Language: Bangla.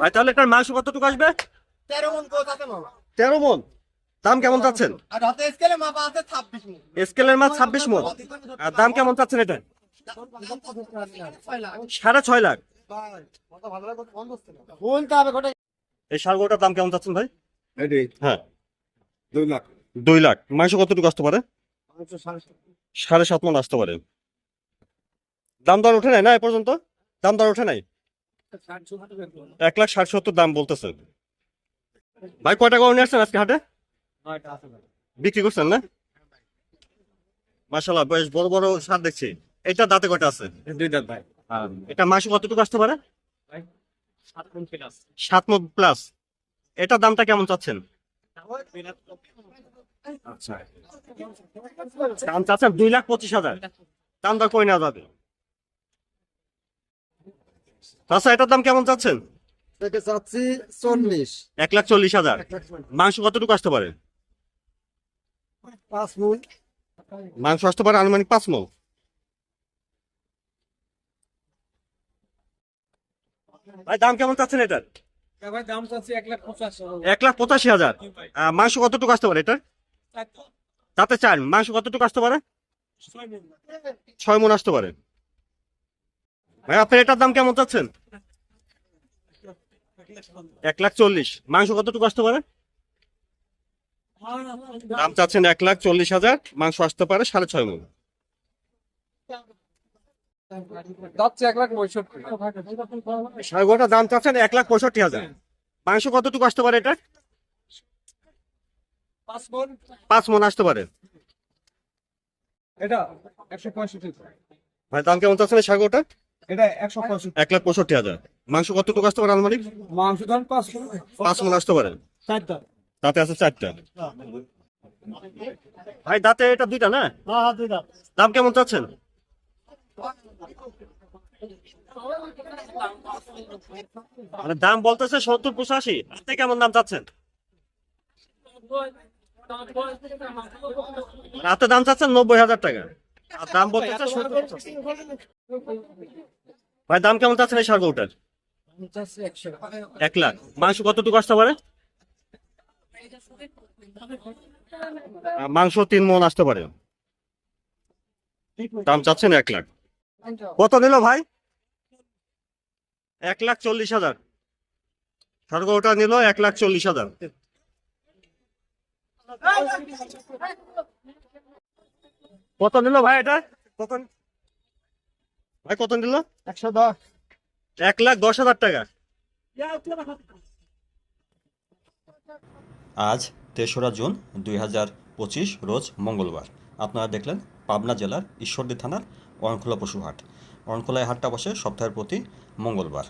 ভাই তাহলে এটার মাংস কতটুকু আসবে? তেরো মন গোছ আছে মামা তেরো মন দাম কেমন চাচ্ছেন? মন স্কেলের মাছ ছাব্বিশ মন আর দাম কেমন চাচ্ছেন এটা? সাড়ে ছয় লাখ। এই সারগোটার দাম কেমন চাচ্ছেন ভাই? হ্যাঁ। দুই লাখ। দুই লাখ। মাংস কতটুকু আসতে পারে? সাড়ে সাত মন আসতে পারে। দাম দর ওঠে নাই না এ পর্যন্ত? দাম দর ওঠে নাই? এক লাখ ষাট সত্তর দাম বলতেছে। ভাই কয় টাকা নিয়ে আসছেন আজকে হাটে? বিক্রি করছেন না? মাসাল্লাহ বেশ বড় বড় সার দেখছি। এটা দাঁতে কয়টা আছে? দুই দাঁত ভাই। এটা মাংস কতটুকু আসতে পারে? সাত মন প্লাস এটা দামটা কেমন চাচ্ছেন? আচ্ছা। দাম চাচ্ছেন দুই লাখ পঁচিশ হাজার। দাম দর করে নেওয়া যাবে? আচ্ছা এটার দাম কেমন চাচ্ছেন? থেকে চাচ্ছি চল্লিশ। এক লাখ চল্লিশ হাজার। মাংস কতটুকু আসতে পারে? পাঁচ মন মাংস আসতে পারে আনুমানিক পাঁচ মল। ভাই দাম কেমন চাচ্ছেন এটার? ভাই দাম চাচ্ছি এক লাখ পঁচাশি এক লাখ পঁচাশি হাজার। মাংস কতটুকু আসতে পারে এটার? তাতে চান মাংস কতটুকু আসতে পারে? ছয় মন আসতে পারে। ভাই আপনার এটার দাম কেমন চাচ্ছেন? এক লাখ চল্লিশ। মাংস কতটুকু আসতে পারে? দাম চাচ্ছেন এক লাখ চল্লিশ হাজার। মাংস আসতে পারে সাড়ে ছয় সাড়ে দাম চাচ্ছেন এক লাখ পঁয়ষট্টি হাজার। মাংস কতটুকু আসতে পারে এটা পাঁচ মন। আসতে পারে। এটা একশো পঁয়ষট্টি। ভাই দাম কেমন চাচ্ছেন সাগরটা এটা একশো এক লাখ পঁয়ষট্টি হাজার। মাংস কতটুকু আসতে পারে আলমারি? মাংস ধরেন পাঁচ মন পাঁচ মন আসতে পারে। চারটা। তাতে আছে চারটা? ভাই দাঁতে এটা দুইটা না? হ্যাঁ দাম কেমন চাচ্ছেন? মানে দাম বলতেছে সত্তর পঁচাশি। আপনি কেমন দাম চাচ্ছেন? রাতে দাম চাচ্ছেন নব্বই হাজার টাকা। আর দাম বলতেছে সত্তর ভাই দাম কেমন চাচ্ছেন এই সারগোটার এক লাখ। মাংস কতটুকু আসতে পারে? মাংস তিন মন আসতে পারে। দাম চাচ্ছেন এক লাখ। কত নিল ভাই? এক লাখ চল্লিশ হাজার। সরকার ওটা নিল এক লাখ চল্লিশ হাজার। কত নিল ভাই এটা? কত ভাই কত নিল? একশো দশ। এক লাখ দশ হাজার টাকা। আজ তেসরা জুন দুই পঁচিশ, রোজ মঙ্গলবার। আপনারা দেখলেন পাবনা জেলার ঈশ্বরদী থানার অরণখোলা পশুহাট। অরণখোলা হাটটা বসে সপ্তাহের প্রতি মঙ্গলবার।